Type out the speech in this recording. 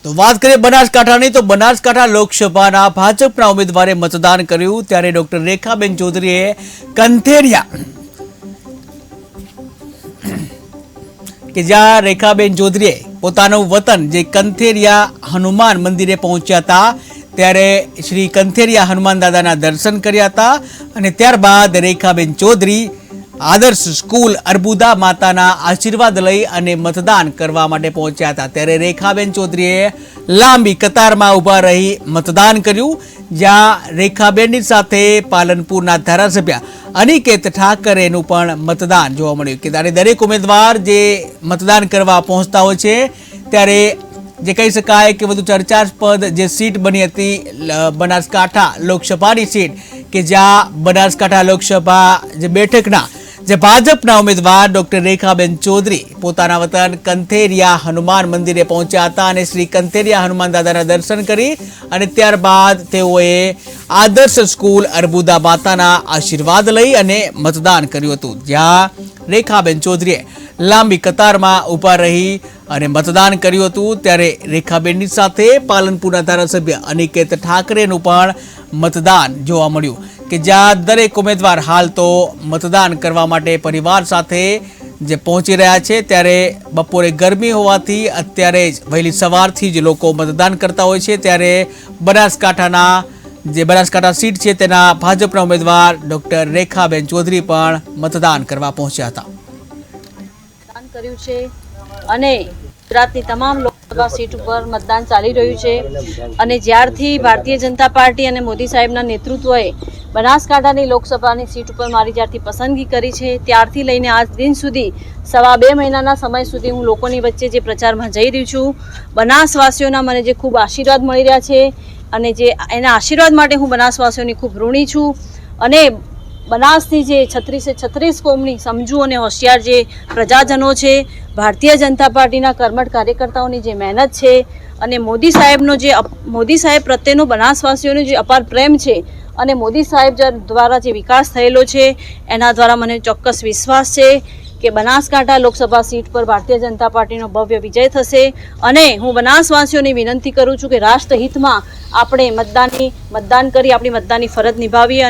તો વાત કરીએ બનાસકાંઠાની તો બનાસકાંઠા લોકસભાના ભાજપના ઉમેદવારે મતદાન કર્યું, ત્યારે ડોક્ટર રેખાબેન ચૌધરીએ કંથેરિયા કે જ્યાં રેખાબેન ચૌધરીએ પોતાનું વતન, જે કંથેરિયા હનુમાન મંદિરે પહોંચ્યા હતા, ત્યારે શ્રી કંથેરિયા હનુમાન દાદાના દર્શન કર્યા હતા, અને ત્યારબાદ રેખાબેન ચૌધરી આદર્શ સ્કૂલ અર્બુદા માતાના આશીર્વાદ લઈ અને મતદાન કરવા માટે પહોંચ્યા હતા. ત્યારે રેખાબેન ચૌધરીએ લાંબી કતારમાં ઊભા રહી મતદાન કર્યું, જ્યાં રેખાબેનની સાથે પાલનપુરના ધારાસભ્ય અનિકેત ઠાકરેનું પણ મતદાન જોવા મળ્યું કે ત્યારે દરેક ઉમેદવાર જે મતદાન કરવા પહોંચતા હોય છે, ત્યારે જે કહી શકાય કે વધુ ચર્ચાસ્પદ જે સીટ બની હતી બનાસકાંઠા લોકસભાની સીટ, કે જ્યાં બનાસકાંઠા લોકસભા જે બેઠકના જે ભાજપના ઉમેદવાર ડોક્ટર રેખાબેન ચૌધરી પોતાના વતન કંથેરિયા હનુમાન મંદિરે પહોંચ્યા હતા અને શ્રી કંથેરિયા હનુમાન દાદાના દર્શન કરી અને ત્યારબાદ તેઓએ આદર્શ સ્કૂલ અર્બુદા માતાના આશીર્વાદ લઈ અને મતદાન કર્યું હતું. જ્યાં રેખાબેન ચૌધરીએ લાંબી કતારમાં ઊભા રહી અને મતદાન કર્યું હતું. ત્યારે રેખાબેનની સાથે પાલનપુરના ધારાસભ્ય અનિકેત ઠાકરેનું પણ મતદાન જોવા મળ્યું. કે જ્યાં દરેક ઉમેદવાર હાલ તો મતદાન કરવા માટે પરિવાર સાથે જે પહોંચી રહ્યા છે, ત્યારે બપોરે ગરમી હોવાથી અત્યારે જ વહેલી સવારથી જ લોકો મતદાન કરતા હોય છે. ત્યારે બનાસકાંઠાના જે બનાસકાંઠા સીટ છે, તેના ભાજપના ઉમેદવાર ડોક્ટર રેખાબેન ચૌધરી પણ મતદાન કરવા પહોંચ્યા હતા. કર્યું છે અને ગુજરાતની તમામ લોકસભા સીટ ઉપર મતદાન ચાલી રહ્યું છે. અને જ્યારથી ભારતીય જનતા પાર્ટી અને મોદી સાહેબના નેતૃત્વએ બનાસકાંઠાની લોકસભાની સીટ ઉપર મારી જ્યારથી પસંદગી કરી છે, ત્યારથી લઈને આજ દિન સુધી, સવા બે મહિનાના સમય સુધી હું લોકોની વચ્ચે જે પ્રચારમાં જઈ રહી છું, બનાસવાસીઓના મને જે ખૂબ આશીર્વાદ મળી રહ્યા છે અને જે એના આશીર્વાદ માટે હું બનાસવાસીઓની ખૂબ ઋણી છું અને બનાસથી જે છત્રીસે છત્રીસ કોમની સમજુ અને હોશિયાર જે પ્રજાજનો છે, ભારતીય જનતા પાર્ટીના કર્મઠ કાર્યકર્તાઓની જે મહેનત છે અને મોદી સાહેબનો જે મોદી સાહેબ પ્રત્યેનો બનાસવાસીઓનો જે અપાર પ્રેમ છે અને મોદી સાહેબ દ્વારા જે વિકાસ થયેલો છે, એના દ્વારા મને ચોક્કસ વિશ્વાસ છે કે બનાસકાંઠા લોકસભા સીટ પર ભારતીય જનતા પાર્ટીનો ભવ્ય વિજય થશે. અને હું બનાસવાસીઓની વિનંતી કરું છું કે રાષ્ટ્રહિતમાં આપણે મતદાનની મતદાન કરી, આપણી મતદાનની ફરજ નિભાવીએ